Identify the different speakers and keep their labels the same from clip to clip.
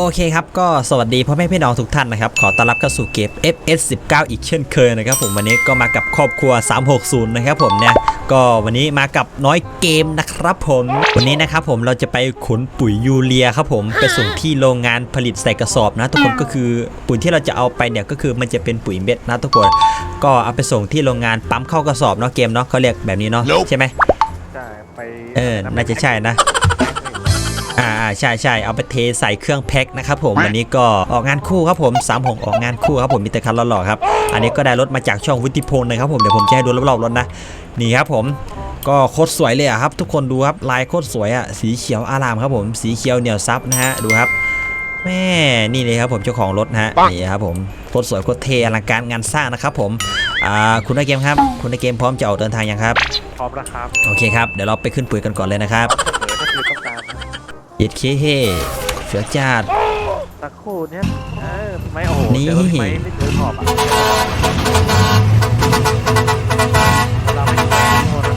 Speaker 1: โอเคครับ ก็สวัสดีพ่อแม่พี่น้องทุกท่านนะครับ ขอต้อนรับเข้าสู่เกม FS 19 อีกเช่นเคยนะครับผมวันนี้ก็มากับครอบครัว 360 นะครับผมเนี่ยก็วันนี้มากับน้อยเกมนะครับผม วันนี้นะครับผมเราจะไปขนปุ๋ยยูเรียครับผมไปส่งที่โรงงานผลิตใส่กระสอบนะ ทุกคนก็คือปุ๋ยที่เราจะเอาไปเนี่ยก็คือมันจะเป็นปุ๋ยเม็ดนะทุกคน ก็เอาไปส่งที่โรงงานปั๊มเข้ากระสอบเนาะเกมเนาะเขาเรียกแบบนี้เนาะใช่ไหม
Speaker 2: ใช่ไป
Speaker 1: เออน่าจะใช่นะ อ่าอ่าใช่ใช่เอาไปเทใส่เครื่องแพ็คนะครับผมวันนี้ก็ออกงานคู่ครับผม3ามหออกงานคู่ครับผมมีแต่คันหล่อๆครับอันนี้ก็ได้รถมาจากช่องวุฒิพงศ์นะครับผมเดี๋ยวผมจะให้ดูรอบๆรถนะนี่ครับผมก็โคตรสวยเลยอะครับ ทุกคนดูครับลายโคตรสวยอะสีเขียวอารามครับผมสีเขียวเหนียวซับนะฮะดูครับแม่นี่เลยครับผมเจ้าของรถนะฮะนี่ครับผมโคตรสวยโคตรเทอลังการงานสร้างนะครับผมอ่าคุณนักเกมครับ คุณนักเกมพร้อมจะออกเดินทางยังครับ
Speaker 2: พร้อมแล้วครับ
Speaker 1: โอเคครับเดี๋ยวเราไปขึ้นปุ๋ยกันก่อนเลยนะครับ
Speaker 2: เสมอถ้าคือต้องการนะ
Speaker 1: เย็ดเคเฮ่เสือจาด
Speaker 2: ตะครู่เนี้ยเออไม่โอ้โห
Speaker 1: นี่
Speaker 2: เดี๋ยวรถไม่ไม่ถือขอบอะเราไม่ได้โทษนะ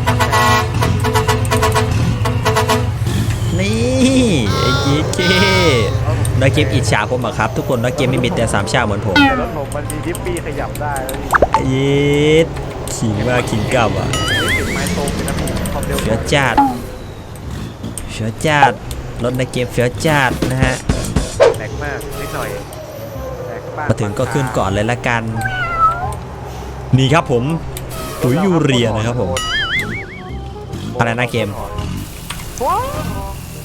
Speaker 1: นี่ไอ้เย็ดเคน้อยเกมอิจฉาผมอะครับ ทุกคนน้อยเกมไม่มีแต่สามชาเหมือนผม
Speaker 2: แต่รถผมมันมีดิฟปี้ขยับได้แล้วนี่
Speaker 1: เย็ดขิงมาขิงกลับอะ
Speaker 2: นี่ถึงไม้ตรงเลยนะผมความเร็ว
Speaker 1: เสือจาดเสือจาด รถในเกมเสือจาดนะฮะ
Speaker 2: แรงมากนิดหน่อยแรงบ้าง
Speaker 1: มาถึงก็ขึ้นก่อนเลยละกัน นี่ครับผมปุ๋ยยูเรียนะครับผมอะไรนะเกม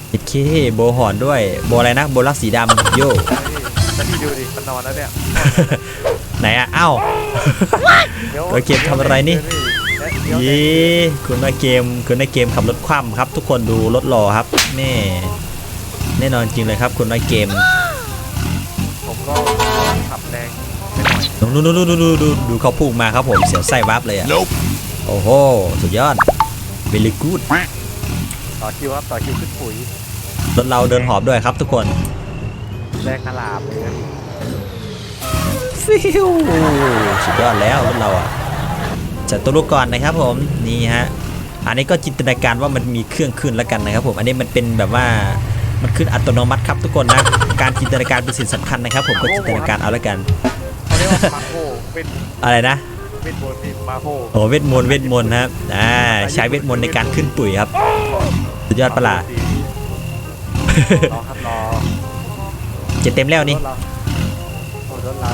Speaker 1: เย็ดเคโบหอนด้วย โบอะไรนะ โบลักสีดำโย
Speaker 2: แต่พี่ดูดิมันนอนแล้วเนี่ย
Speaker 1: ไหนอะเอ้า
Speaker 2: ดี๋ยว
Speaker 1: แล้วเกมทำอะไรนี่
Speaker 2: เดี๋ยว
Speaker 1: เย้คุณนาเกมคุณนาเกมขับรถคว่ำครับ ทุกคนดูรถรอครับแน่ แน่นอนจริงเลยครับคุณนาเกม
Speaker 2: ผมก็ขับแรงไปหน่อย
Speaker 1: ดูดูดูดูดูดูดูเขาพุ่งมาครับผมเสียวไส้วับเลยอะโอ้โหสุดยอดเบลิกูด
Speaker 2: ต่อคิวครับต่อคิวขึ้นปุ๋ย
Speaker 1: รถเราเดินหอบด้วยครับทุกคน
Speaker 2: แรงขลาบเลยนะ
Speaker 1: ฟิวสุดยอดแล้วรถเราอะจัดตัวลูกก่อนนะครับผมนี่ฮะอันนี้ก็จินตนาการว่ามันมีเครื่องขึ้นแล้วกันนะครับผมอันนี้มันเป็นแบบว่า มันขึ้นอัตโนมัติครับทุกคนนะ การจินตนาการเป็นสิ่งสำคัญนะครับ ผมก็จินตนาการเอาแล้วกัน
Speaker 2: เขาเรียกว่ามาโฮเป็น
Speaker 1: อะไรนะ
Speaker 2: เป็นบนเป็นมาโฮ
Speaker 1: โอ้เวทมนต์เวทมนต์นะครับอ่าใช้เวทมนต์ในการขึ้นปุ๋ยครับสุดยอดปะล่ะ
Speaker 2: รอครับรอ
Speaker 1: จะเต็มแล้วนี่
Speaker 2: รถเราโอ้รถเรา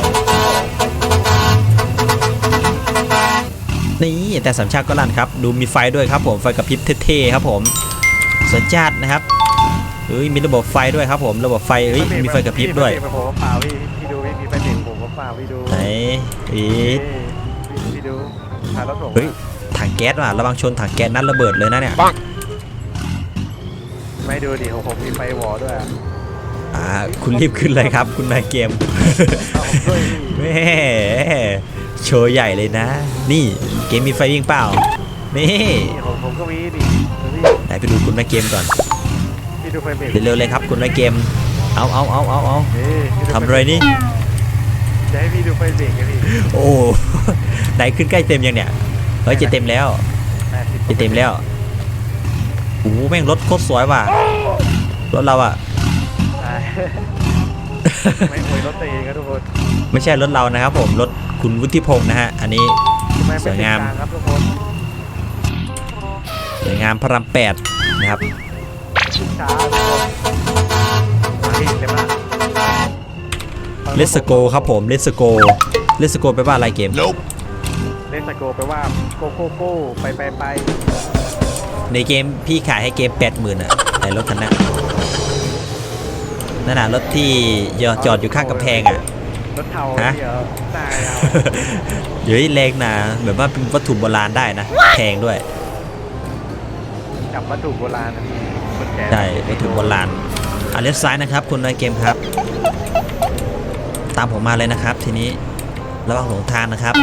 Speaker 1: นี่แต่สามชาติก็ลั่นครับ ดูมีไฟด้วยครับผมไฟกระพริบเท่ๆครับผมสัญชาตินะครับ เฮ้ยมีระบบไฟด้วยครับผมระบบไฟเฮ้ยมีไฟกระพริบด้วย
Speaker 2: พี่ผมว่าเปล่าพี่พี่ดูพี่มีไฟเบรกผมว่าเปล่าพี่ดู
Speaker 1: ไหนอี
Speaker 2: พี่พี่ดูถ่ายรถผม
Speaker 1: เฮ้ยถังแก๊สว่ะระวังชนถังแก๊สนั้นระเบิดเลยนะเนี่ย
Speaker 2: ไม่ดูดิผมผมมีไฟวอลด้วยอะ
Speaker 1: อ่าคุณรีบขึ้นเลยครับ คุณนายเกม
Speaker 2: เอาผมด้วยพี่
Speaker 1: แม่โชว์ใหญ่เลยนะ นี่เกมมีไฟวิ่งเปล่านี่
Speaker 2: นี่ผมผมก็มีดิดูพี่
Speaker 1: ไหนไปดูคุณนายเกมก่อน
Speaker 2: พี่ ดูไฟเบรก
Speaker 1: เร็วๆเลยครับคุณนายเกม เอาเอาเอาเอาเอา
Speaker 2: เฮ้ยพี่ดู
Speaker 1: ทำอะไรนี่
Speaker 2: จะให้พี่ดูไฟเบรกกันพี่
Speaker 1: โอ้ ไหนขึ้นใกล้เต็มยังเนี่ย เฮ้ยจะเต็มแล้ว
Speaker 2: แปดสิบ
Speaker 1: จะเต็มแล้วโอ้โหแม่งรถโคตรสวยว่ะ รถเราอะ
Speaker 2: ใช่ไม่อวยรถตัวเองครับทุกคน
Speaker 1: ไม่ใช่รถเรานะครับผมรถคุณวุฒิพงศ์นะฮะ อันนี้
Speaker 2: ไม่
Speaker 1: สวยงาม
Speaker 2: ไเป็นกลครับทุกคน
Speaker 1: สวยงามพระรามแปดนะครับ
Speaker 2: ช้าทุกคนมาดิเต็มละ
Speaker 1: เลสโกครับผมเลสโกเลสโกไปลว่าอะไรเกม
Speaker 2: เลสโกแปลว่าโกโก้โก้ไปไปไป
Speaker 1: ในเกมพี่ขายให้เกม 80,000อะไอรถคันนั้นนั่นน่ะรถที่จอดจอดอยู่ข้างกำแพงอะ
Speaker 2: รถเทา
Speaker 1: ฮะ
Speaker 2: เดี๋ยวตายเอา
Speaker 1: เดี๋ยวแรงนะแบบว่าเป็นวัตถุโบราณได้นะ แพงด้วย
Speaker 2: จับวัตถุโบราณนะพี่คนแก่
Speaker 1: ใช่วัตถุโบราณอะเลี้ยวซ้ายนะครับคุณนายเกมครับ ตามผมมาเลยนะครับ ทีนี้ระวังหลงทางนะครับ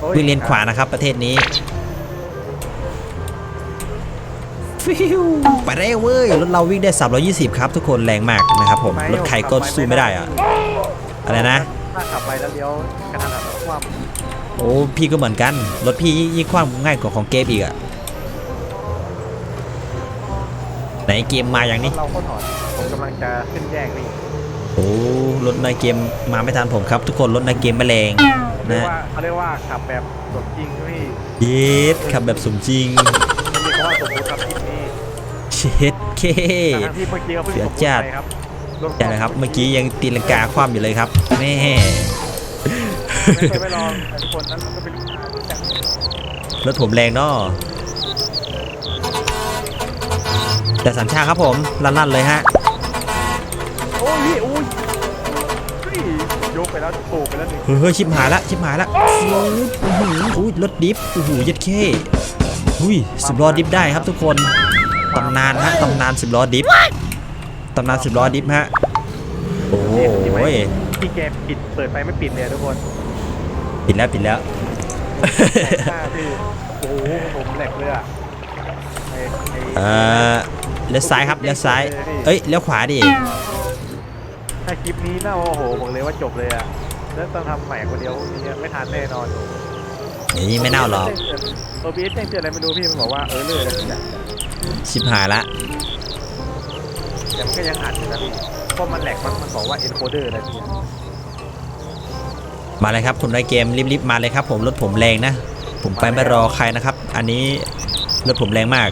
Speaker 2: โอ้ย
Speaker 1: วิ่งเลนขวานะครับ ประเทศนี้ฟิวไปได้เว้ยรถเราวิ่งได้ 320 ครับ ทุกคนแรงมากนะครับผมรถใครก็สู้ไม่ได้อะอะไรนะ
Speaker 2: ถ้าขับไปแล้วเลี้ยวกระทันหันแล้วคว่
Speaker 1: โอ้พี่ก็เหมือนกันรถพี่ยิ่งคว้างง่ายกว่าของเกมอีกอะ ไหนเกมมาอย่างำนี้
Speaker 2: เราก็ถอนผมผมกำลังจะขึ้นแยกนี่
Speaker 1: โอ้รถในเกมมาไม่ทันผมครับ ทุกคนรถในเกมแมลง
Speaker 2: เรียก
Speaker 1: นะ
Speaker 2: ว่าเขาเรียกว่าขับแบบสมจริงพี่
Speaker 1: เย็ดขับแบบสมจริง
Speaker 2: มันมีคำว่าสมมติครับคลิปนี้
Speaker 1: เช็ดเค
Speaker 2: ทั้งที่เมื่อกี้เขาเพิ่ง
Speaker 1: เสีย
Speaker 2: สมมติ
Speaker 1: จัด
Speaker 2: ไปครับ
Speaker 1: ใช่เลยครับเมื่อกี้ยังตีลังกาคว่ำอยู่เลยครับแม่
Speaker 2: ไม่เคยไปลองแต่คนนั้นมันก็เป็นลูกค้าที่จัง
Speaker 1: รถผมแรงเนาะ แต่สัญชาติครับผมลั่นๆเลยฮะ
Speaker 2: โอ้ยพี่อุ้ยเฮ้ยยกไปแล้วโผล่ไปแล้วหนึ่ง
Speaker 1: เฮ้ยเฮ้ยชิบหายละชิบหายละอื้อหืออุ้ยรถดิฟโอ้โหยัดเข้อุ้ยสิบล้อดิฟได้ครับทุกคนตำนานฮะตำนานสิบล้อดิฟตำนานสิบล้อดิฟฮะโอ้โห
Speaker 2: พี่แกปิดเปิดไฟไม่ปิดเลยทุกคน
Speaker 1: ปิดแล้วปิดแล้ว
Speaker 2: แหลกมากพี่โอ้โหผมแหลกเลยอะไอ้ไอ้
Speaker 1: เอ่อ เลี้ยวซ้ายครับเลี้ยวซ้าย เอ้ยเลี้ยวขวาดิ
Speaker 2: ถ้าคลิปนี้น่าโอ้โหบอกเลยว่าจบเลยอะแล้วต้องทำใหม่คนเดียวพวกนี้ไม่ทันแน่นอน
Speaker 1: นี่ไม่เน่าหรอก
Speaker 2: โอบีเอสแจ้งเตือนอะไรไม่รู้พี่มันบอกว่าเออเลยอะไรสักอย่าง
Speaker 1: ชิบหายละ
Speaker 2: แต่มันก็ยังอัดอยู่นะพี่เพราะมันแหลกมันมันบอกว่า encoder อะไรพี่
Speaker 1: มาเลยครับคุณได้เกมรีบๆมาเลยครับ ผมรถผมแรงนะ ผมไปไม่รอใครนะครับ อันนี้รถผมแรงมาก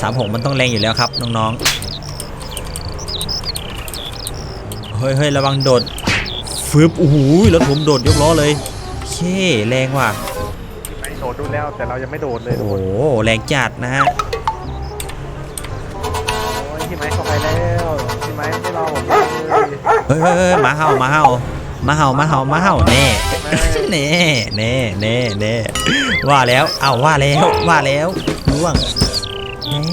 Speaker 1: สามหกมันต้องแรงอยู่แล้วครับน้องๆ เฮ้ยเฮ้ยระวังโดดฟืบโอ้โหรถผมโดดยกล้อเลยเช่แรงว่ะ
Speaker 2: ไปโดดดูแล้วแต่เรายังไม่โดดเลย
Speaker 1: โอ้
Speaker 2: ทุก
Speaker 1: โห
Speaker 2: คน
Speaker 1: แรงจัดนะฮะ
Speaker 2: โอ้ยพี่ไม้เข้าไปแล้วพี่ไม้ไม่รอผมเลย
Speaker 1: เฮ้ยเฮ้ยเฮ้ยหมาเห่าหมาเห่าหมาเห่าหมาเห่าหมาเห่าแน่เน่เน่เน่เน่ว่าแล้วเอาว่าแล้วว่าแล้วล่วง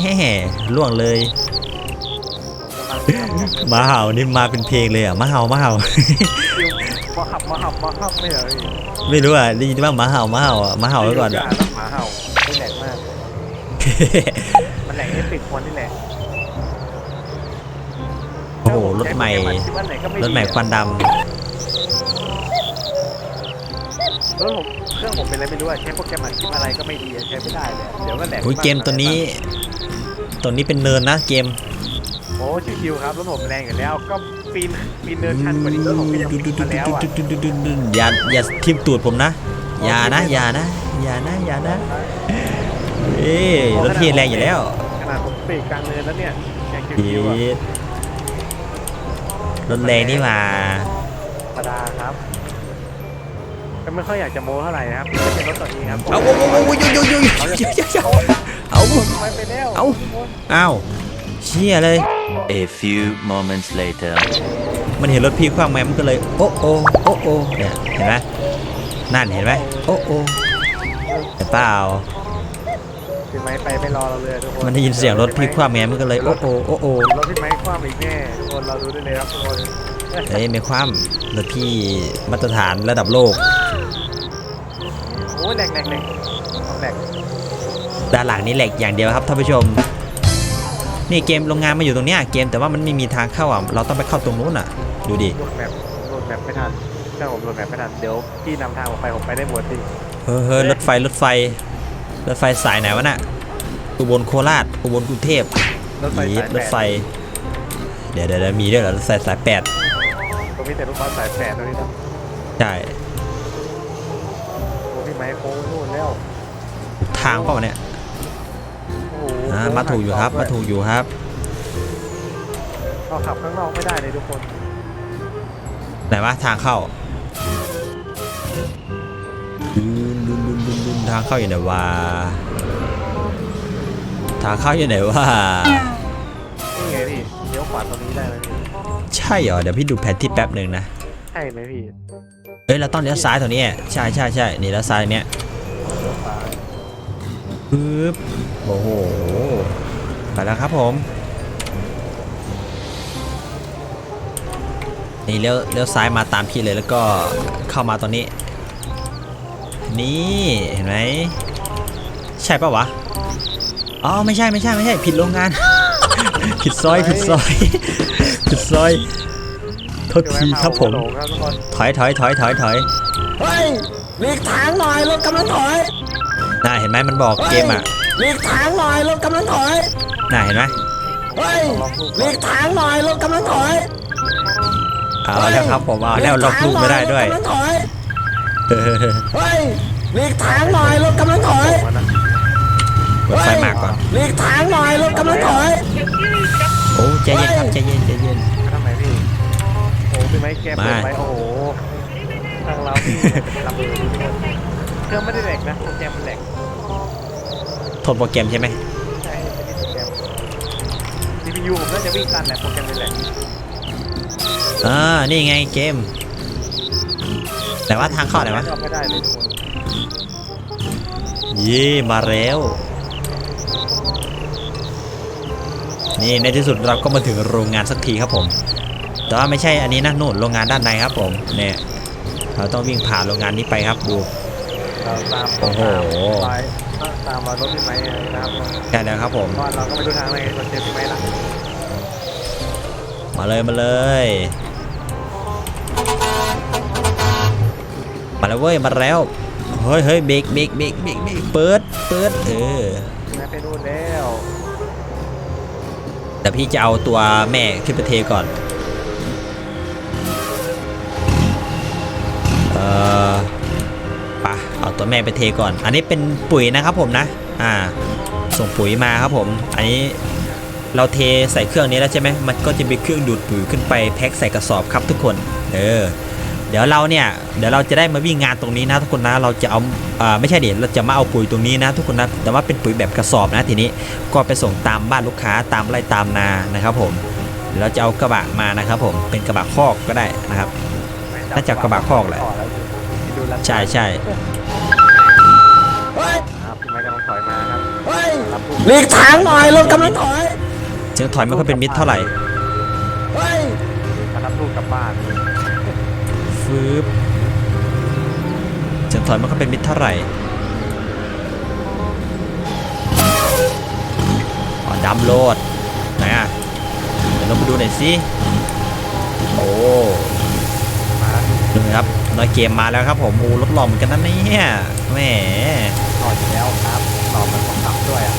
Speaker 1: แน่ล่วงเลยหมาเห่านี่มาเป็นเพลงเลยอะหมาเห่าหมาเห่า
Speaker 2: มาขับมาขับมาขับไม่เหรอพี่
Speaker 1: ไม่รู้อะได้ยินว่าหมาเห่าหมาเห่าอะหมาเห่าไว้ก่อน
Speaker 2: อะ
Speaker 1: อะ
Speaker 2: หมาเห่าไม่แหลกมากมันแหลกเอฟเฟกต์คนนี่แหละ
Speaker 1: โอ้โหรถใหม่รถใหม่ควันด
Speaker 2: รถผมเครื่องผมเป็นอะไรไม่รู้อะใช้โปรแกรมอัดคลิปอะไรก็ไม่ดีอะใช้ไม่ได้เลยเดี๋ยวก็แหลกำ
Speaker 1: อุ้ยเกมตัวนี้ ตัวนี้เป็นเนินนะเกม
Speaker 2: โอ้ชิวๆครับรถผมแรงอยู่แล้ว ก็ปีนปีนเนินชันกว่านี้รถผมก็ยังปีนมาแล้วอะ
Speaker 1: อย่าอย่าทิ่มตูดผมนะ อย่านะ อย่านะ อย่านะ อย่านะ เอ้ยรถพี่แรงอยู่แล้ว
Speaker 2: ขนาดผมเบรกกลางเนินแล้วเนี่ยยัง
Speaker 1: เชิ
Speaker 2: วๆอะ
Speaker 1: ย็ดรถแรงนี่หว่า
Speaker 2: ธรรมดาครับ ก็ไม่ค่อยอยากจะโม้เท่าไหร่นะครับไม่ใช่รถตัวเองครับ
Speaker 1: เอาโอ้โหโอ้โหโยโยโยโยเอา
Speaker 2: ไปไปแล้ว
Speaker 1: เอาเอาเชี่ยเลย
Speaker 3: A few moments later.
Speaker 1: มันเห็นรถพี่คว้างแมมันก็เลยโอ้โอโอ้โอเนี่ยเห็นไหมนั่นเห็นไหมโอ้โอเห็นเปล่า
Speaker 2: พี่ไม้ไปไม่รอเราเลยทุกคน
Speaker 1: มันได้ยินเสียงรถพี่คว้างแมมันก็เลยโอ้โอโอ้โอ
Speaker 2: รถพี่ไม้คว้าอีกแน่ทุกคนเราดูได้เลยครับทุกคน
Speaker 1: เอ้ยไม่คว่ำรถพี่มาตรฐานระดับโลก
Speaker 2: โอ้ยแหลกแหลกแหลกเอาแหลก
Speaker 1: ด้านหลังนี่แหลกอย่างเดียวครับท่านผู้ชม นี่เกมโรงงานมาอยู่ตรงเนี้ยเกมแต่ว่ามันไม่มีทางเข้าอะเราต้องไปเข้าตรงนู้นอะ ดูดิ
Speaker 2: โหลดแมปโหลดแมปไม่ทันเครื่องผมโหลดแมปไม่ทันเดี๋ยวพี่นำทางผมไปผมไปได้หมดสิ
Speaker 1: เฮ้ยเฮ้ยรถไฟรถไฟรถไฟสายไหนวะน่ะอุบลโคราชอุบลกรุงเทพ
Speaker 2: รถไฟ
Speaker 1: อี
Speaker 2: สาย
Speaker 1: ร
Speaker 2: แป
Speaker 1: ถ
Speaker 2: ด
Speaker 1: ไฟ เดี๋ยวเดี๋ยวเดี๋ยวมีด้วยเหรอรถไฟสายแปด
Speaker 2: ตรงนี้แต่รถบัสสายแปดตรงนี้นะ
Speaker 1: ใช่ ทางเปล่าวะเนี่ย
Speaker 2: โอ้โห
Speaker 1: อ่ามาถูกอยู่ครับ มาถูกอยู่ครับ
Speaker 2: เราขับข้างนอกไม่ได้เลยทุกคน
Speaker 1: ไหนวะทางเข้าดุนดุนดุนดุนดุนทางเข้าอยู่ไหนวะทางเข้าอยู่ไหนวะ
Speaker 2: นี่ไงพี่เลี้ยวขวาตรงนี้ได้ไหมพี่
Speaker 1: ใช่เหรอเดี๋ยวพี่ดูแผนที่แป๊บหนึ่งนะ
Speaker 2: ใช่ไหมพี่
Speaker 1: เอ้ยเราต้องเลี้ยวซ้ายตรงนี้ใช่ใช่ใช่นี่เลี้ยวซ้ายเนี้ย
Speaker 2: เลี้ยวซ้าย
Speaker 1: ปึ๊บโอ้โหไปแล้วครับผมนี่เลี้ยวเลี้ยวซ้ายมาตามพี่เลยแล้วก็เข้ามาตรงนี้ นี่เห็นไหมใช่ปะวะอ๋อไม่ใช่ไม่ใช่ไม่ใช่ผิดโรงงาน ผิดซอยผิดซอยผิดซอยโทษทีครับผม ถอยถอยถอยถอยถอย
Speaker 4: เฮ้ยหลีกทางหน่อยรถกำลังถอย
Speaker 1: น่าเห็นไหมมันบอกเกมอะ
Speaker 4: หลีกทางหน่อยรถกำลังถอย
Speaker 1: น่าเห็นไหม
Speaker 4: เฮ้ยหลีกทางหน่อยรถกำลังถอย
Speaker 1: เอาแล้วครับผมเอาแล้วล็อกลูกไม่ได้ด้วย
Speaker 4: รถกำลังถอยเฮ้ยหลีกทางหน่อยรถกำลังถอย
Speaker 2: ผมนะ
Speaker 1: เปิดไฟมากก่อน
Speaker 4: หลีกทางหน่อยรถกำลังถอย
Speaker 1: โอ้ใจเย็นครับใจเย็นใจเย็น
Speaker 2: ทำไมพี่โอ้พี่ไม้แกเปิด
Speaker 1: มา
Speaker 2: ไปโอ้โหทางเราพี่ลำ เบอร์เครื่องไม่ได้แหลกนะโปรแกรมมันแหลก
Speaker 1: ทนโปรแกรมใช่ไหม
Speaker 2: ใช่ไม่ใช่โปรแกรม CPU ผมน่าจะวิ่งตันแหละโปรแกรมเลยแหละ
Speaker 1: อ่านี่ไงเกม แต่ว่าทางเข้าไหนวะ
Speaker 2: เข้าไม่ได้เลยทุกคน
Speaker 1: เยี่มาแล้ว นี่ในที่สุดเราก็มาถึงโรงงานสักทีครับผม แต่ว่าไม่ใช่อันนี้นะนู่นโรงงานด้านในครับผมเนี่ยเราต้องวิ่งผ่านโรงงานนี้ไปครับดู
Speaker 2: เราตาม
Speaker 1: โอ้โห
Speaker 2: ตามไปตามมารถพี่ไม้นะครับ
Speaker 1: ใช่แล้วครับผม
Speaker 2: เพราะเราก็ไม่รู้ทางเลยเราเจอพี่ไม้ละ
Speaker 1: มาเลยมาเลย มาแล้วเว้ยมาแล้วเฮ้ยเฮ้ยเบรกเบรกเบรกเบรกเบรกเปิดเปิดเออ
Speaker 2: พี่ไม้ไปนู่นแล้ว
Speaker 1: แต่พี่จะเอาตัวแม่ขึ้นไปเทก่อน เอ่อปะเอา ตัวแม่ไปเทก่อน อันนี้เป็นปุ๋ยนะครับผมนะ อ่า ส่งปุ๋ยมาครับผม อันนี้เราเทใส่เครื่องนี้แล้วใช่ไหมมันก็จะมีเครื่องดูดปุ๋ยขึ้นไปแพ็คใส่กระสอบครับทุกคน เออ เดี๋ยวเราเนี่ย เดี๋ยวเราจะได้มาวิ่งงานตรงนี้นะทุกคนนะ เราจะเอาอ่าไม่ใช่เดี๋ยวเราจะมาเอาปุ๋ยตรงนี้นะทุกคนนะ แต่ว่าเป็นปุ๋ยแบบกระสอบนะทีนี้ ก็ไปส่งตามบ้านลูกค้าตามไร่ตามนานะครับผมเราจะเอากระบะมานะครับผม เป็นกระบะคอกก็ได้นะครับ น่าจะกระบะคอกแหละ ใช่ใช่
Speaker 2: ครับพี่ไม้กำลังถอยมาครับ
Speaker 4: เฮ้ย
Speaker 2: รับลูก
Speaker 4: หลีกทางหน่อยรถกำลังถอย
Speaker 1: เสียงถอยไม่ค่อยเป็นมิตรเท่าไหร่
Speaker 4: เฮ้ย
Speaker 2: มารับลูกกลับบ้าน
Speaker 1: ฟืบเสียงถอยไม่ค่อยเป็นมิตรเท่าไหร่อ๋อดำโลดไหนอะเดี๋ยวเราไปดูหน่อยสิโอ้
Speaker 2: มา
Speaker 1: ดูนะครับน้อยเกมมาแล้วครับผมโอ้รถหล่อเหมือนกันนะเนี่ยแหม
Speaker 2: ถ อดอยู่แล้วครับต่อมันต้องขับด้วยอะ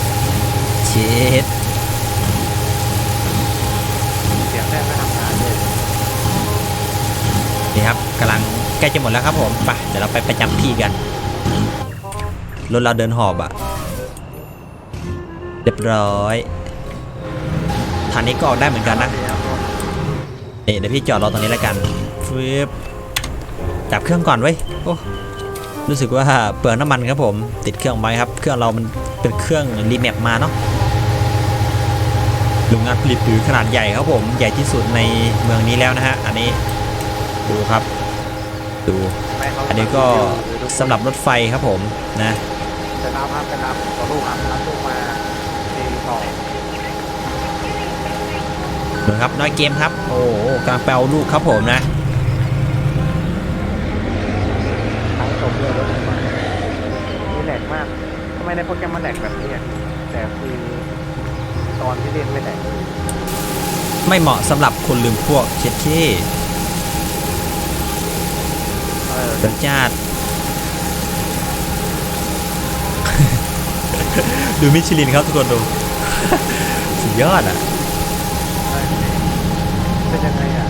Speaker 1: เช็ด
Speaker 2: เสียงแทบไม่ทำงานเลย
Speaker 1: นี่ครับกำลังใกล้จะหมดแล้วครับผมไปเดี๋ยวเราไปประจำที่กันรถเราเดินหอบอะเรียบร้อยทางนี้ก็ออกได้เหมือนกันนะ
Speaker 2: ดีครับ
Speaker 1: เอ๊ะเดี๋ยวพี่จอดรอตรงนี้แล้วกันฟืบจับเครื่องก่อนเว้ยโอ้ รู้สึกว่าเปลืองน้ำมันครับผม ติดเครื่องไว้ครับ เครื่องเรามันเป็นเครื่องรีแมปมาเนาะโรงงานผลิตปุ๋ยขนาดใหญ่ครับผม ใหญ่ที่สุดในเมืองนี้แล้วนะฮะ อันนี้ดูครับ ดู อันนี้ก็สำหรับรถไฟครับผมนะ
Speaker 2: จะรับครับจะรับต่อลูกครับลูกมาทีต่อ
Speaker 1: เหมือนครับน้อยเกมครับ โอ้กำลังไปเอาลูกครับผมนะ
Speaker 2: ทั้งจบเลยรถมานี่แหลกมากทำ ไมในโปรแกรมมันแหลกแบบนี้อะแต่คือตอนที่เล่นไม่แหลก
Speaker 1: ไม่เหมาะสำหรับคนลืมพวกเช็ดที่
Speaker 2: เออ
Speaker 1: เดือดจ้าดดูมิชลินครับทุกคนดู สุดยอดอะ
Speaker 2: เป็นยังไงอะ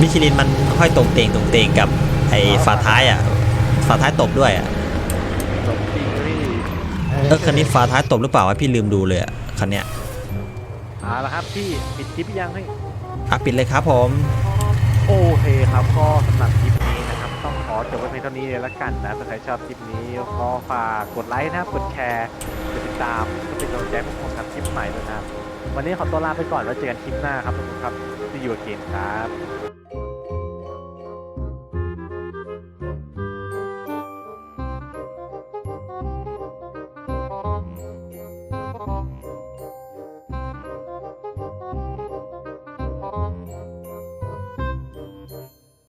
Speaker 1: มิชลินมันห้อยตรงเตงตรงเตงกับไอ้ฝาท้ายอะ ฝาท้ายตบด้วยอะ
Speaker 2: จบจริงพี่
Speaker 1: เออคันนี้ฝาท้ายตบหรือเปล่าวะพี่ลืมดูเลยอะคันเนี้ย
Speaker 2: เอาละครับพี่ปิดคลิปยังให้
Speaker 1: อะปิดเลยครับผม
Speaker 2: โอเคครับก็สำหรับคลิปนี้นะครับ ต้องขอจบไว้เพียงเท่านี้เลยละกันนะถ้าใครชอบคลิปนี้ก็ฝากกดไลค์นะครับกดแชร์กดติดตามก็เป็นกำลังใจให้ผมทำคลิปใหม่ด้วยนะครับวันนี้ขอตัวลาไปก่อนแล้วเจอกันคลิปหน้าครับทุกคนครับที่อยู่เกมครับ